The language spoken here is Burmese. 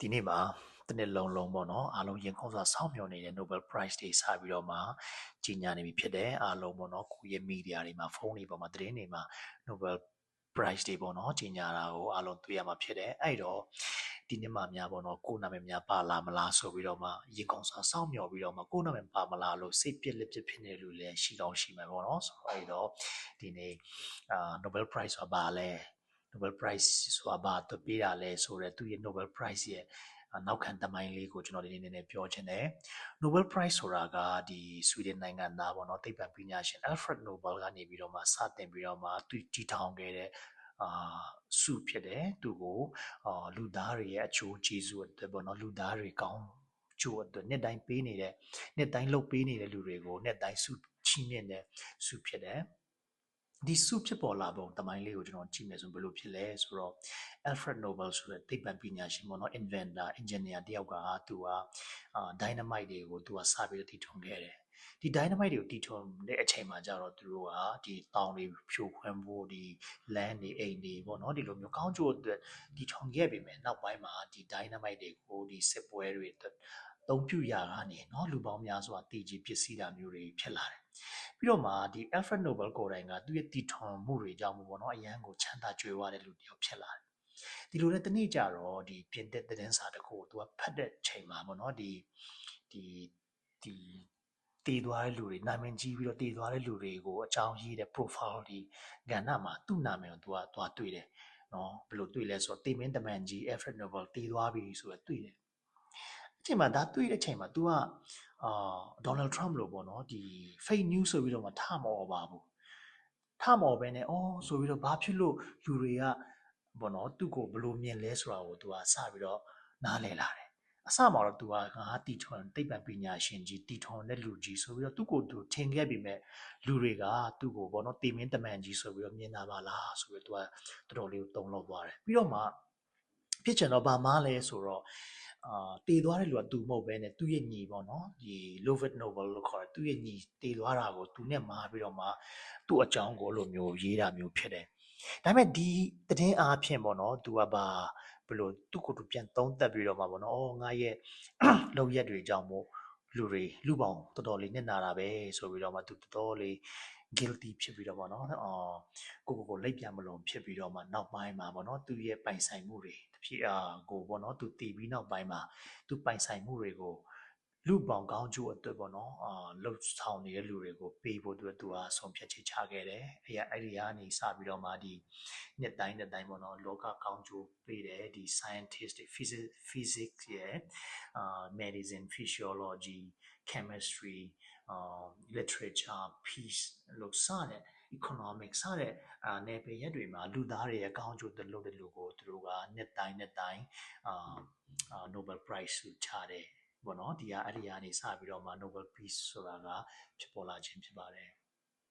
ဒီနေ့မှာတစ်နှစ်လုံးလုံးပေါ့နော်အားလုံးရင်ခုန်စွာစောင့်မျှော်နေတဲ့ Nobel Prize တွေစပြီးတော့မှကြီးညာနေပြီဖြစ်တယ်အားလုံးပေါ့နော်ကိုယ့်ရဲ့မီဒီယာတွေမှာဖုန်းတွေပေါ်မှာသတင်းတွေမှာ Nobel Prize တွေပေါ့နော်ကြီးညာတာကိုအားလုံးတွေ့ရမှာဖြစ်တယ်အဲ့တော့ဒီနေ့မှများပေါ့နော်ကိုယ်နာမည်များပါလာမလားဆိုပြီးတော့မှရင်ခုန်စွာစောင့်မျှော်ပြီးတော့မှကိုယ်နာမည်ပါမလားလို့စိတ်ပြစ်လက်ပြစ်ဖြစ်နေလူလည်းရှိကောင်းရှိမှာပေါ့နော်ဆိုတော့အဲ့တော့ဒီနေ့အာ Nobel Prize ဆိုတာဘာလဲ Nobel Prize ဆိုတာဘာသူပေးတာလဲဆိုတော့သူရဲ့ Nobel Prize ရဲ့နောက်ခံတမိုင်းလေးကိုကျွန်တော်ဒီနေ့နည်းနည်းပြောချင်တယ် Nobel Prize ဆိုတာကဒီဆွီဒင်နိုင်ငံသားပေါ့နော်သိပ္ပံပညာရှင် Alfred Nobel ကနေပြီးတော့မှစတင်ပြီးတော့မှသူတည်ထောင်ခဲ့တဲ့အာစုဖြစ်တယ်သူကိုအာလူသားတွေရဲ့အချိုးကျေးဇူးအတွက်ပေါ့နော်လူသားတွေကောင်းချိုးအတွက်နှစ်တိုင်းပေးနေတဲ့နှစ်တိုင်းလုပ်ပေးနေတဲ့လူတွေကိုနှစ်တိုင်းစုချီးမြှင့်တဲ့စုဖြစ်တယ် ဒီစုဖြစ်ပေါ်လာပုံတမိုင်းလေးကိုကျွန်တော်ကြည့်မယ်ဆိုဘယ်လိုဖြစ်လဲဆိုတော့ Alfred Nobel ဆိုတဲ့သိပ္ပံပညာရှင်ပေါ့နော် inventor engineer တယောက်ကသူကအာ dynamite တွေကိုသူကစပြီးတော့တည်ထွင်ခဲ့တယ်ဒီ dynamite တွေကိုတည်ထွင်တဲ့အချိန်မှာကျတော့သူတို့ကဒီတောင်တွေဖြိုခွင်းဖို့ဒီ land တွေအိမ်တွေပေါ့နော်ဒီလိုမျိုးကောင်းကျိုးအတွက်တည်ထွင်ခဲ့ပြီမယ်နောက်ပိုင်းမှာဒီ dynamite တွေကိုဒီစစ်ပွဲတွေအတွက် သုံးပြရတာနေเนาะလူပေါင်းများစွာတည်ကြည်ပစ္စည်းတာမျိုးတွေဖြစ်လာတယ်ပြီးတော့မှဒီ Alfred Nobel ကိုယ်တိုင်ကသူ့ရဲ့တည်ထွင်မှုတွေကြောင့်ပေါ့နော်အရန်ကိုချမ်းသာကြွယ်ဝတဲ့လူတစ်ယောက်ဖြစ်လာတယ်ဒီလိုနဲ့တနေ့ကြတော့ဒီပြင်တဲ့သတင်းစာတစ်ခုကိုသူကဖတ်တဲ့ချိန်မှာပေါ့နော်ဒီဒီဒီတည်သွားတဲ့လူတွေနာမည်ကြီးပြီးတော့တည်သွားတဲ့လူတွေကိုအကြောင်းရေးတဲ့ profile ဒီကဏ္ဍမှာသူ့နာမည်ကိုသူကသွားတွေ့တယ်နော်ဘယ်လိုတွေ့လဲဆိုတော့တေမင်းတမန်ကြီး Alfred Nobel တည်သွားပြီဆိုတော့တွေ့တယ်အ ချိန်မှာဒါတွေ့တဲ့ချိန်မှာ तू ကအာဒေါ်နယ်ထရမ့်လို့ပေါ့နော်ဒီ fake news ဆိုပြီးတော့မှထမော်ပါဘူးထမော်ပဲနဲ့အော်ဆိုပြီးတော့ဘာဖြစ်လို့လူတွေကပေါ့နော်သူ့ကိုဘယ်လိုမြင်လဲဆိုတာကို तू ကစပြီးတော့နားလည်လာတယ်အစမှာတော့ तू ကငါတီထွန်သိပ္ပံပညာရှင်ကြီးတီထွန်တဲ့လူကြီးဆိုပြီးတော့သူ့ကိုသူထင်ခဲ့ပြီမဲ့လူတွေကသူ့ကိုပေါ့နော်တေမင်းတမန်ကြီးဆိုပြီးတော့မြင်တာပါလားဆိုပြီးတော့ तू ကတော်တော်လေးကိုတုံ့လောက်သွားတယ်ပြီးတော့မှဖြစ်ချင်တော့ဗာမားလဲဆိုတော့ အာတည်သွားတဲ့လူကသူမဟုတ်ပဲねသူ့ရဲ့ညီပေါ့နော်ဒီ Lovid Novel လို့ခေါ်တယ်သူ့ရဲ့ညီတည်သွားတာကိုသူနဲ့မာပြီးတော့မှသူ့အကြောင်းကိုလိုမျိုးရေးတာမျိုးဖြစ်တယ်ဒါပေမဲ့ဒီတည်င်းအားဖြင့်ပေါ့နော်သူကဘာဘယ်လိုသူ့ကိုယ်သူပြန်သုံးသပ်ပြီးတော့မှပေါ့နော်အော်ငါရဲ့လုံရက်တွေကြောင့်မို့ လူတွေလူပေါင်းတော်တော်လေးနစ်နာတာပဲဆိုပြီးတော့မှသူတော်တော်လေး guilty ဖြစ်ပြီးတော့ပေါ့နော်အော်ကိုကိုကိုလက်ပြန်မလုံးဖြစ်ပြီးတော့မှနောက်ပိုင်းမှာပေါ့နော်သူရဲ့ပိုင်ဆိုင်မှုတွေတဖြည်းအာကိုပေါ့နော်သူတည်ပြီးနောက်ပိုင်းမှာသူပိုင်ဆိုင်မှုတွေကို လူပေါင်းကောင်းကျိုးအတွက်ပေါ့နော်အာလှုပ်ဆောင်နေတဲ့လူတွေကိုပေးဖို့အတွက်သူကဆုံးဖြတ်ချက်ချခဲ့တယ်အဲရအဲ့ဒီကနေစပြီးတော့မှဒီနှစ်တိုင်းနှစ်တိုင်းပေါ့နော်လောကကောင်းကျိုးပေးတယ်ဒီ scientist တွေ physics physics ရဲ့အာ medicine physiology chemistry အာ literature peace လို့စတဲ့ economic စတဲ့အာနယ်ပယ်ရက်တွေမှာလူသားတွေရဲ့ကောင်းကျိုးတလို့တဲ့လူကိုသူတို့ကနှစ်တိုင်းနှစ်တိုင်းအာ Nobel Prize ဆုချတယ် ပေါ့နော်ဒီကအဲ့ဒီကနေစပြီးတော့မှ Nobel Peace ဆိုတာကဖြစ်ပေါ်လာခြင်းဖြစ်ပါတယ်